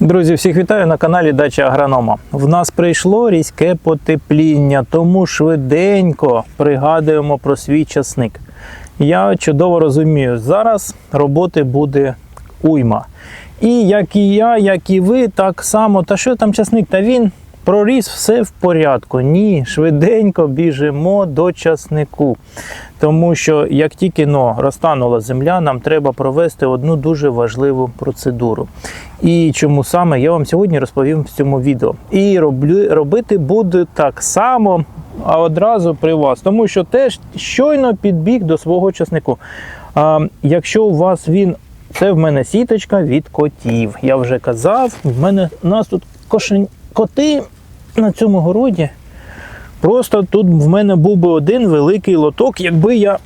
Друзі, всіх вітаю на каналі Дача Агронома. В нас прийшло різке потепління, тому швиденько пригадуємо про свій часник. Я чудово розумію, зараз роботи буде уйма. І як і я, як і ви, так само, та що там часник? Та він проріс, все в порядку. Ні, швиденько біжимо до часнику. Тому що як тільки но розтанула земля, нам треба провести одну дуже важливу процедуру. І чому саме я вам сьогодні розповім в цьому відео. І роблю, робити буду так само, а одразу при вас, тому що теж щойно підбіг до свого часнику. А, якщо у вас він, це в мене сіточка від котів. Я вже казав, в мене у нас тут кошень, коти на цьому городі. Просто тут в мене був би один великий лоток, якби я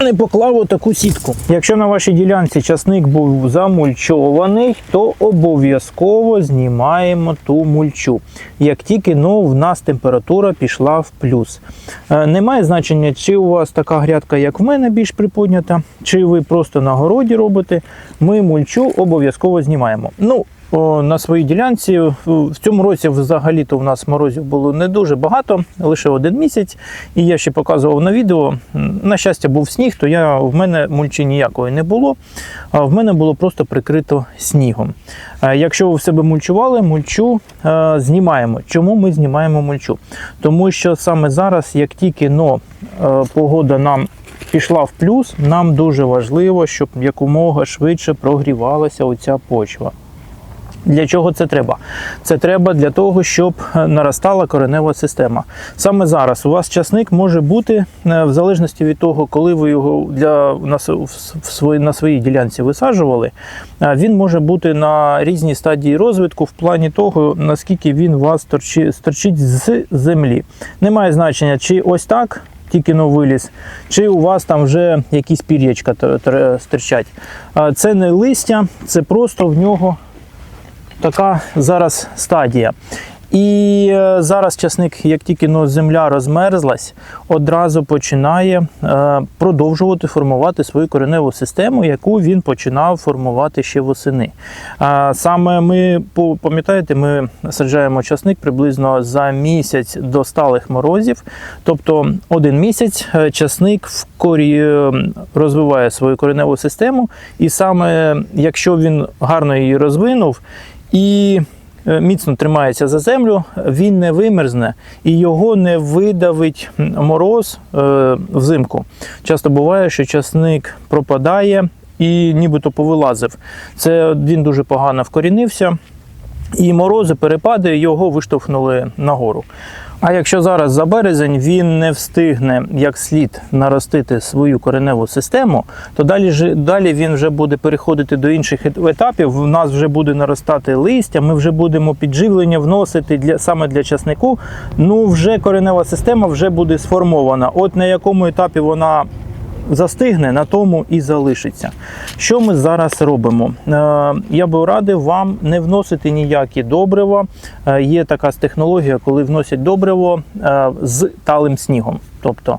не поклав таку сітку. Якщо на вашій ділянці часник був замульчований, то обов'язково знімаємо ту мульчу. Як тільки ну, в нас температура пішла в плюс. Е, Немає значення, чи у вас така грядка, як в мене, більш приподнята, чи ви просто на городі робите. Ми мульчу обов'язково знімаємо. Ну, на своїй ділянці. В цьому році взагалі-то в нас морозів було не дуже багато, лише один місяць. І я ще показував на відео. На щастя, був сніг, то я, в мене мульчі ніякої не було. А в мене було просто прикрито снігом. Е, Якщо ви в себе мульчували, мульчу е, знімаємо. Чому ми знімаємо мульчу? Тому що саме зараз, як тільки но, е, погода нам пішла в плюс, нам дуже важливо, щоб якомога швидше прогрівалася оця почва. Для чого це треба? Це треба для того, щоб е, наростала коренева система. Саме зараз у вас часник може бути е, в залежності від того, коли ви його для на, в свої- на своїй ділянці висаджували, е, він може бути на різній стадії розвитку в плані того, наскільки він вас торчи- сторчить з землі. Немає значення, чи ось так. Тільки но виліз, чи у вас там вже якісь пір'ячка стирчать. Це не листя, це просто в нього така зараз стадія. І е, зараз часник, як тільки ну, земля розмерзлась, одразу починає е, продовжувати формувати свою кореневу систему, яку він починав формувати ще восени. А саме ми пам'ятаєте, ми саджаємо часник приблизно за місяць до сталих морозів. Тобто один місяць е, часник в корі е, розвиває свою кореневу систему, і саме якщо він гарно її розвинув і е, міцно тримається за землю, він не вимерзне і його не видавить мороз е, взимку. Часто буває, що часник пропадає і нібито повилазив. Це він дуже погано вкорінився. І морози, перепади його виштовхнули нагору. А якщо зараз за березень він не встигне як слід наростити свою кореневу систему, то далі, далі він вже буде переходити до інших етапів. У нас вже буде наростати листя, ми вже будемо підживлення вносити для, саме для часнику. Ну, вже коренева система вже буде сформована. От на якому етапі вона застигне, на тому і залишиться. Що ми зараз робимо? Е, Я би радив вам не вносити ніякі добрива. Е, Є така технологія, коли вносять добриво е, з талим снігом. Тобто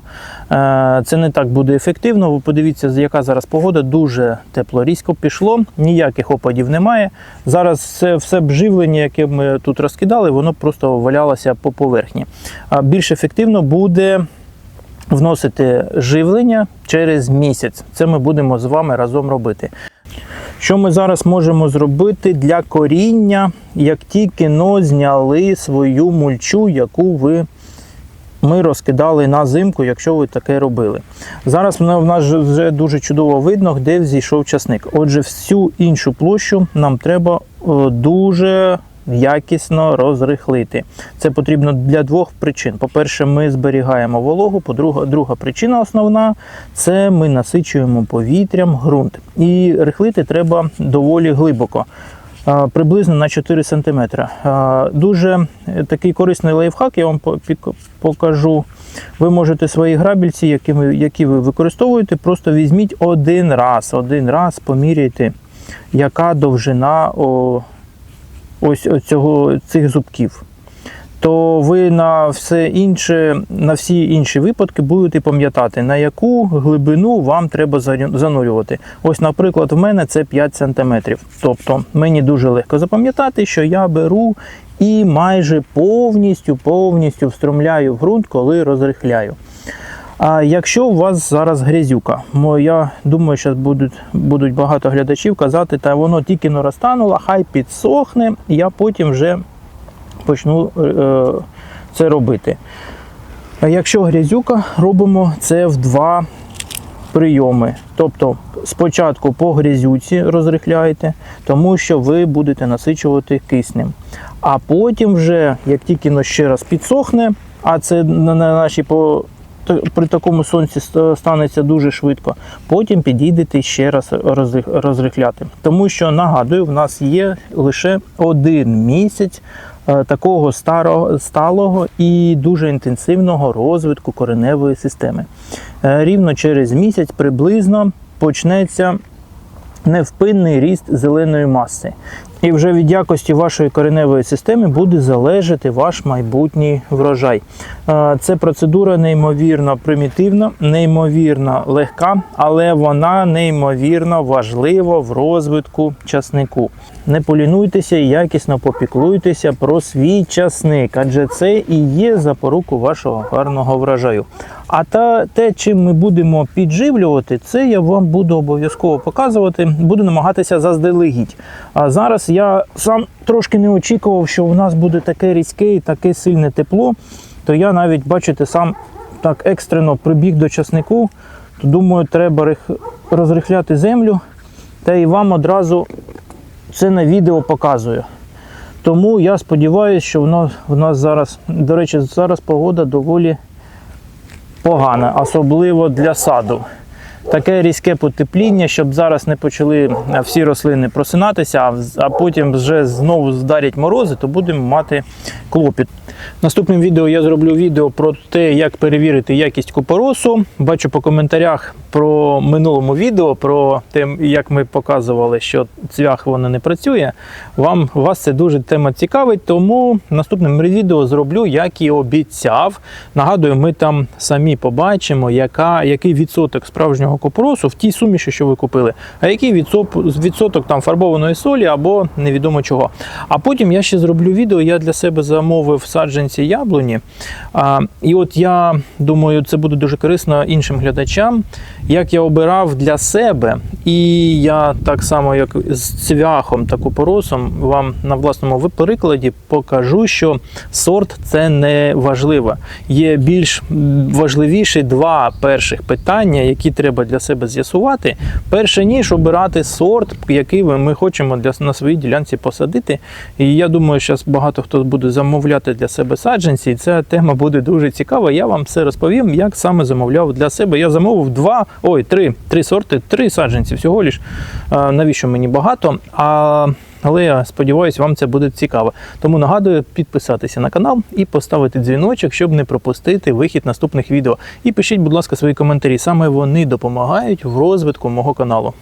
це не так буде ефективно. Ви подивіться, яка зараз погода, дуже тепло, різко пішло, ніяких опадів немає. Зараз це все бживлення, яке ми тут розкидали, воно просто валялося по поверхні. Більш ефективно буде вносити живлення через місяць. Це ми будемо з вами разом робити. Що ми зараз можемо зробити для коріння, як тільки но зняли свою мульчу, яку ви ми розкидали на зимку, якщо ви таке робили. Зараз в нас же вже дуже чудово видно, де зійшов часник. Отже, всю іншу площу нам треба е, дуже якісно розрихлити. Це потрібно для двох причин. По-перше, ми зберігаємо вологу. По-друге, друга причина основна це ми насичуємо повітрям ґрунт. І рихлити треба доволі глибоко. Приблизно на 4 см. Дуже такий корисний лайфхак, я вам покажу. Ви можете свої грабельці, які ви, які ви використовуєте, просто візьміть один раз, один раз поміряйте, яка довжина ось цього, цих зубків. то ви на все інше, на всі інші випадки будете пам'ятати, на яку глибину вам треба занурювати. Ось, наприклад, в мене це 5 см. Тобто мені дуже легко запам'ятати, що я беру і майже повністю повністю встромляю в ґрунт, коли розрихляю. А якщо у вас зараз грязюка, я думаю, що будуть, будуть багато глядачів казати, та воно тільки не розтануло, хай підсохне, я потім вже почну е, це робити. А якщо грязюка, робимо це в два прийоми. Тобто спочатку по грязюці розрихляєте, тому що ви будете насичувати киснем. А потім вже, як тільки ще раз підсохне, а це на на нашій по при такому сонці станеться дуже швидко. Потім підійдете ще раз розрихляти. Тому що нагадую, в нас є лише один місяць е, такого старого, сталого і дуже інтенсивного розвитку кореневої системи. Е, Рівно через місяць приблизно почнеться невпинний ріст зеленої маси. І вже від якості вашої кореневої системи буде залежати ваш майбутній врожай. Е, Це процедура неймовірно примітивна, неймовірно легка, але вона неймовірно важлива в розвитку часнику. Не полінуйтеся і якісно попіклуйтеся про свій часник, адже це і є запоруку вашого гарного врожаю. А та те, чим ми будемо підживлювати, це я вам буду обов'язково показувати. Буду намагатися заздалегідь. А зараз я сам трошки не очікував, що у нас буде таке різке і таке сильне тепло. То я навіть, бачите, сам так екстрено прибіг до часнику. То думаю, треба розрихляти землю. Та і вам одразу це на відео показую. Тому я сподіваюся, що воно в нас зараз, до речі, зараз погода доволі погана, особливо для саду. Таке різке потепління, щоб зараз не почали е, всі рослини просинатися, а потім вже знову здарять морози, то будемо мати клопіт. Наступним відео я зроблю відео про те, як перевірити якість купоросу. Бачу по коментарях про минулому відео, про те, як ми показували, що цвях воно не працює. Вам вас це дуже тема цікавить, тому наступним відео зроблю, як і обіцяв. Нагадую, ми там самі побачимо, яка, який відсоток справжнього купоросу в тій суміші, що ви купили, а який відсоток там фарбованої солі або невідомо чого. А потім я ще зроблю відео. Я для себе замовив саджанці яблуні. А, і от я думаю, це буде дуже корисно іншим глядачам. Як я обирав для себе, і я так само, як з цвяхом та купоросом, вам на власному прикладі покажу, що сорт це не важливо. Є більш важливіші два перших питання, які треба для себе з'ясувати. Перше, ніж обирати сорт, який ми хочемо для, на своїй ділянці посадити. І я думаю, що багато хто буде замовляти для себе саджанці, і ця тема буде дуже цікава. Я вам все розповім, як саме замовляв для себе. Я замовив два, ой, три, три сорти, три саджанці всього лиш. Навіщо мені багато? А, але я сподіваюся, вам це буде цікаво. Тому нагадую підписатися на канал і поставити дзвіночок, щоб не пропустити вихід наступних відео. І пишіть, будь ласка, свої коментарі. Саме вони допомагають в розвитку мого каналу.